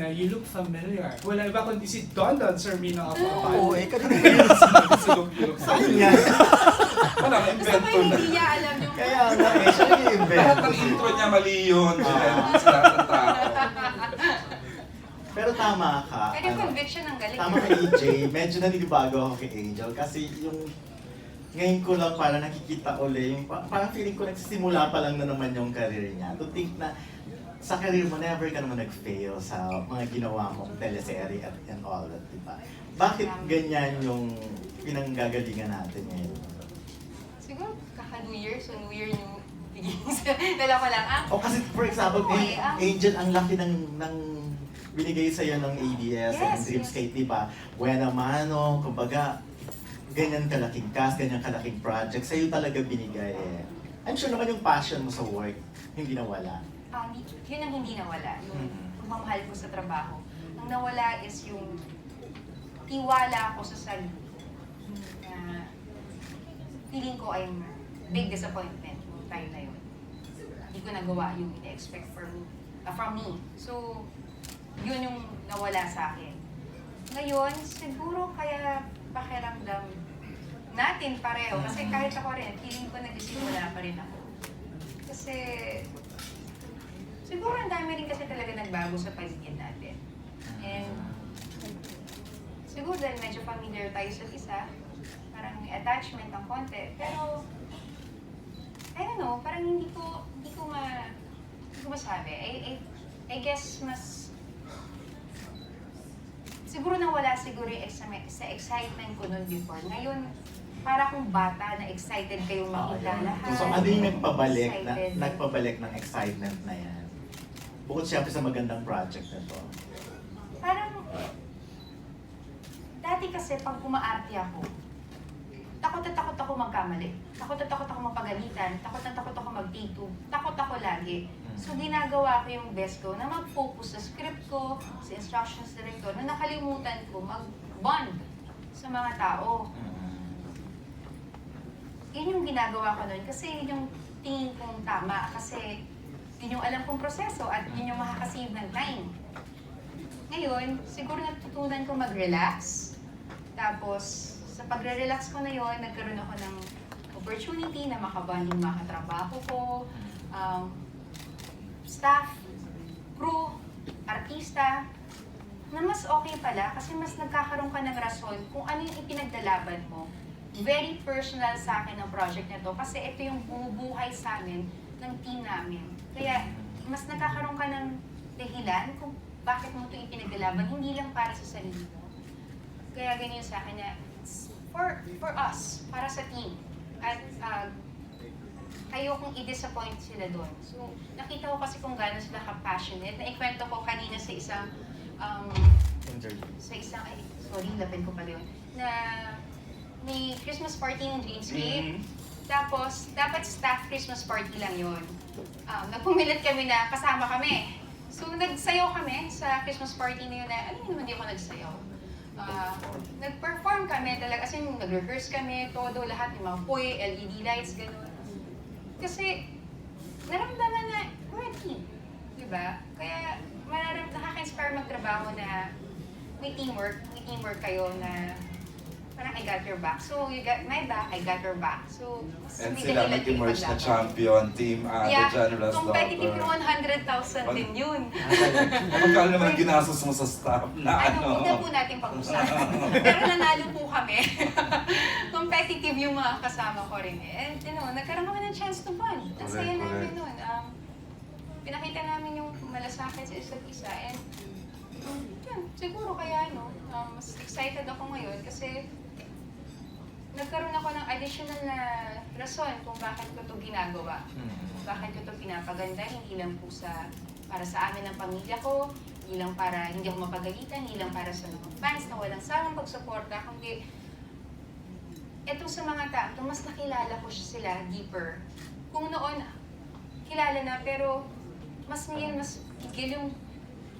na you look familiar. Wala iba kundi si Donald Sermino of Oo, eh, kanina sa Saan yan? Parang Gusto ko invento yung na. hindi niya alam yung... Kaya nga eh, siya yung invento. Lahat ng intro niya mali yun. Sa lahat ng tao. Pero tama ka. Pero yung ano, conviction ang galing. Tama kay EJ, medyo naninibago ako kay Angel kasi yung ngayon ko lang para nakikita uli, yung, pa- parang feeling ko nagsisimula pa lang na naman yung career niya. To think na sa career mo, never ka naman nag-fail sa mga ginawa mong teleserye at and all that, di ba? Bakit ganyan yung pinanggagalingan natin ngayon? Siguro kaka-New Year, so New Year yung beginnings. Dala ko lang, ah, O kasi for example, eh, ang- Angel, ang laki ng, ng binigay sa'yo ng ABS and Yes, Dreamscape, di ba? Buena mano, kumbaga, ganyan kalaking cast, ganyan kalaking project, sa'yo talaga binigay eh. I'm sure naman yung passion mo sa work, hindi nawala. Y- yun ang hindi nawala. Yung Mhm. pagmamahal ko sa trabaho. Ang nawala is yung tiwala ko sa sarili. Na feeling ko ay big disappointment yung time na yun. Hindi ko nagawa yung ina-expect for me, ah, from me. So, yun yung nawala sa akin. Ngayon, siguro kaya pakiramdam natin pareho. Kasi kahit ako rin, feeling ko nagsisimula pa rin ako. Kasi, siguro ang dami rin kasi talaga nagbago sa paligid natin. And, siguro dahil medyo familiar tayo sa isa, parang may attachment ng konti. Pero, I don't know, parang hindi ko, hindi ko ma, hindi ko masabi. I, I, I guess mas, siguro nawala siguro yung exam- sa excitement ko noon before. Ngayon, para akong bata na excited kayong makita Okay. lahat. So ano yung nagpabalik, na, Excited. nagpabalik ng excitement na yan? Bukod siyempre sa magandang project na to. Parang, dati kasi pag kumaarte ako, takot na takot ako magkamali. Takot na takot ako mapagalitan. Takot na takot ako mag-take two. Takot ako lagi. So ginagawa ko yung best ko na mag-focus sa script ko, sa instructions director, na nakalimutan ko mag-bond sa mga tao. Yun yung ginagawa ko noon kasi yun yung tingin kong tama kasi yun yung alam kong proseso at yun yung makakasave ng time. Ngayon, siguro natutunan ko mag-relax. Tapos, sa pagre-relax ko na yon nagkaroon ako ng opportunity na makaband yung mga katrabaho ko, um, staff, crew, artista, na mas okay pala kasi mas nagkakaroon ka ng rason kung ano yung ipinagdalaban mo. Very personal sa akin ang project na to kasi ito yung bumubuhay sa amin ng team namin. Kaya mas nagkakaroon ka ng dahilan kung bakit mo ito ipinaglalaban, hindi lang para sa sarili mo. Kaya ganyan sa akin na it's for, for us, para sa team. At uh, ayokong i-disappoint sila doon. So, nakita ko kasi kung gaano sila ka-passionate. Naikwento ko kanina sa isang, um, sa isang, ay, sorry, lapin ko pala yun, na may Christmas party ng Dreamscape. Tapos, dapat staff Christmas party lang yun. Um, nagpumilit kami na kasama kami. So, nagsayaw kami sa Christmas party na yun na, yun naman di ako nagsayaw. Ah, nag-perform kami talaga, as in, nag-rehearse kami, todo, lahat, yung mga poy, LED lights, gano'n. Kasi, naramdaman na, team. Diba? Kaya, mararam, nakaka-inspire magtrabaho na may teamwork, may teamwork kayo na parang I got your back. So, you got my back, I got your back. So, And may sila dahilan nag-emerge na champion, team Ada, Yeah, General's competitive yung 100,000 din yun. Magkano naman ginastos mo sa staff na Ano, ano? huwag na po natin pag-usapan. Pero nanalo po kami. Competitive yung mga kasama ko rin. eh. And, you know, nagkaroon kami ng chance to bond. Ang saya Correct, namin correct. nun. Um, pinakita namin yung malasakit sa isa't isa. And, um, yun, siguro kaya, no, um, mas excited ako ngayon kasi nagkaroon ako ng additional na rason kung bakit ko to ginagawa bakit ko ito pinapaganda, hindi lang po sa para sa amin ng pamilya ko, hindi lang para hindi ako mapagalitan, hindi lang para sa mga fans na walang sawang pagsuporta, kundi eto sa mga tao, mas nakilala ko sila deeper. Kung noon, kilala na, pero mas ngayon, mas higil yung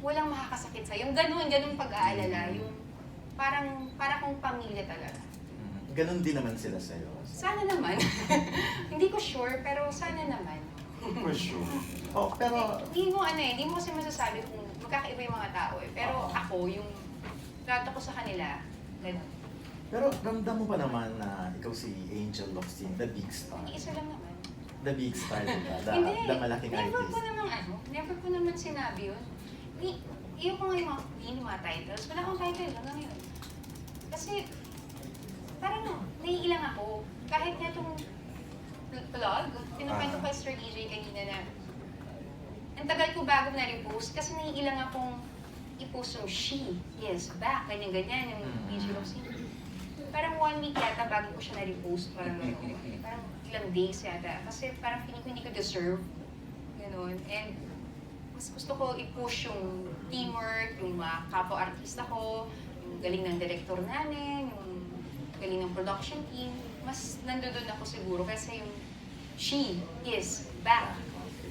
walang makakasakit sa Yung ganun, ganun pag-aalala, yung parang, para kong pamilya talaga. Ganon din naman sila sa'yo. Sana naman. hindi ko sure, pero sana naman. For sure. Oh, pero Hindi mo ano eh, hindi mo kasi masasabi kung magkakaiba yung mga tao eh. Pero Oo. ako, yung trato ko sa kanila, ganun. Pero ramdam mo pa naman na ikaw si Angel Locsin, the big star. Hindi isa lang naman. The big star, di ba? The, Hindi. the malaking never artist. ko naman ano, never ko naman sinabi yun. Ni, iyo ko nga yung mga, yung mga titles. Wala akong title hanggang ngayon. Kasi, parang no, naiilang ako. Kahit nga itong vlog, pinukwento ko kay Sir DJ kanina na ang tagal ko bago na repost kasi naiilang akong i-post yung she is back, ganyan-ganyan, yung Mm. DJ Roxy. Parang one week yata bago ko siya na-repost, parang. Parang ilang days yata. Kasi parang feeling ko hindi ko deserve. Ganon. And mas gusto ko i-push yung teamwork, yung mga kapwa-artista ko, yung galing ng director namin, yung galing ng production team. Mas nandoon ako siguro kasi yung she is back.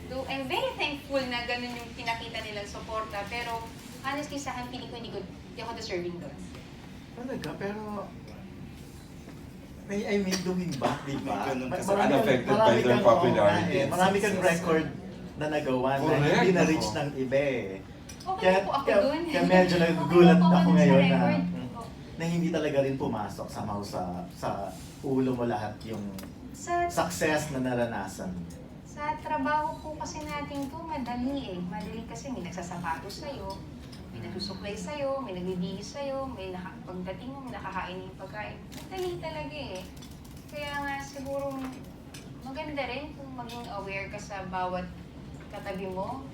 So, I'm very thankful na ganun yung pinakita nilang suporta. Pero honestly sa akin, feeling ko hindi, ko, hindi ako deserving doon. Talaga, pero... May, I mean, doing back, di ba? Ganun kasi Marami kang- unaffected by marami their kang- popularity oo eh. and Marami kang success. record na nagawa na Correct, hindi na-reach ng iba eh. Okay Kaya- na po ako kaya- doon. kaya medyo nagugulat okay na po ako dun sa ngayon na- record. Na hindi talaga rin pumasok somehow sa sa ulo mo lahat yung Sa success na naranasan. Sa trabaho po kasi natin to, madali eh. Madali kasi may nagsasapatos sa'yo, may nagsusuklay sa'yo, may nagbibihis sa'yo, may naka, pagdating mo, may nakakain ng pagkain. Madali talaga eh. Kaya nga siguro maganda rin kung maging aware ka sa bawat katabi mo,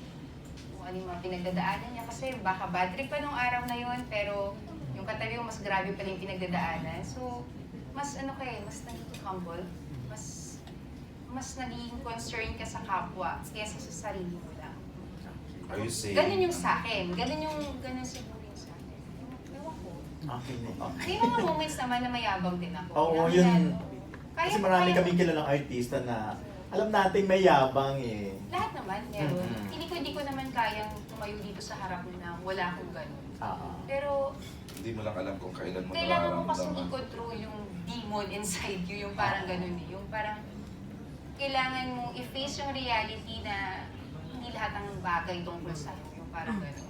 kung ano yung mga pinagdadaanan niya. Kasi baka bad trip pa nung araw na yon pero yung katabi mo mas grabe pa rin yung pinagdadaanan. So, mas ano ka eh, mas naging humble, mas mas naging concern ka sa kapwa kaysa sa sarili mo lang. Are you saying? Ganun yung sa akin. Ganun yung, ganun siguro yung sa akin. Ewan ko. Okay na okay. May mga moments naman na mayabang din ako. Oo, Na- yun. na- Kaya Kasi marami kaya- kaming kilalang artista na alam nating may yabang eh. Lahat naman, meron. Mhm. Hindi ko, hindi ko naman kayang tumayo dito sa harap mo na wala akong ganun. Oo. Pero Hindi mo lang alam kung kailan mo kailangan mo kasi nararamdaman. i-control yung demon inside you, yung parang ganun eh. Yung parang kailangan mo i-face yung reality na hindi lahat ng bagay tungkol sa'yo. Yung parang ganun.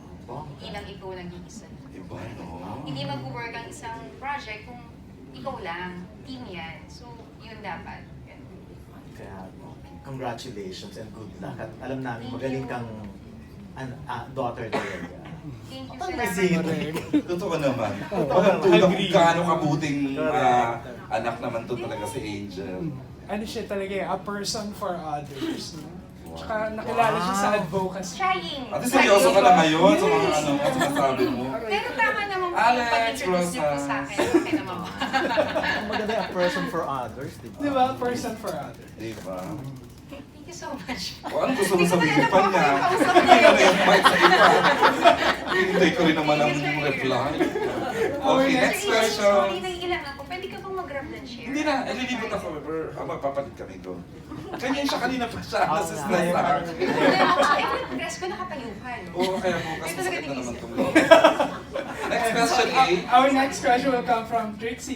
Hindi lang ikaw nag-iisa. Iba, no? Hindi mag-work ang isang project kung ikaw lang, team yan. So, yun dapat. Ganun. Kaya, congratulations and good luck. At alam namin, Thank magaling you. kang an, ah, daughter talaga. Thank you, salamat. singit. Totoo naman. Totoo Walang naman. tulad kung Agree. gaano kabuting ah, anak naman to talaga si Angel. Ano siya talaga eh, a person for others. No? Tsaka nakilala siya sa advocacy. Trying. At seryoso ka na ngayon sa mga ano, mga sinasabi mo. Pero tama naman po Alex yung pag-introduce niyo po sa akin. Okay naman po. Ang maganda yung person for others, di ba? Di ba? Person for others. Di ba? Thank you so much. O ano gusto mo sabihin na pa niya? ano niya. na-invite sa iba. Hintay ko rin naman ang reply. Okay, next Sir, question. Sorry, naiilang ako. Pwede ka bang mag-grab ng share? Hindi na, ililibot ako. Pero ah, magpapalit kami doon. Ganyan siya kanina pa siya. Nga, Nasistress sa akin. Ay, dress ko nakatayuhan. Oo, kaya Ito talaga masakit na naman itong Next question, A. Our next question will come from Trixie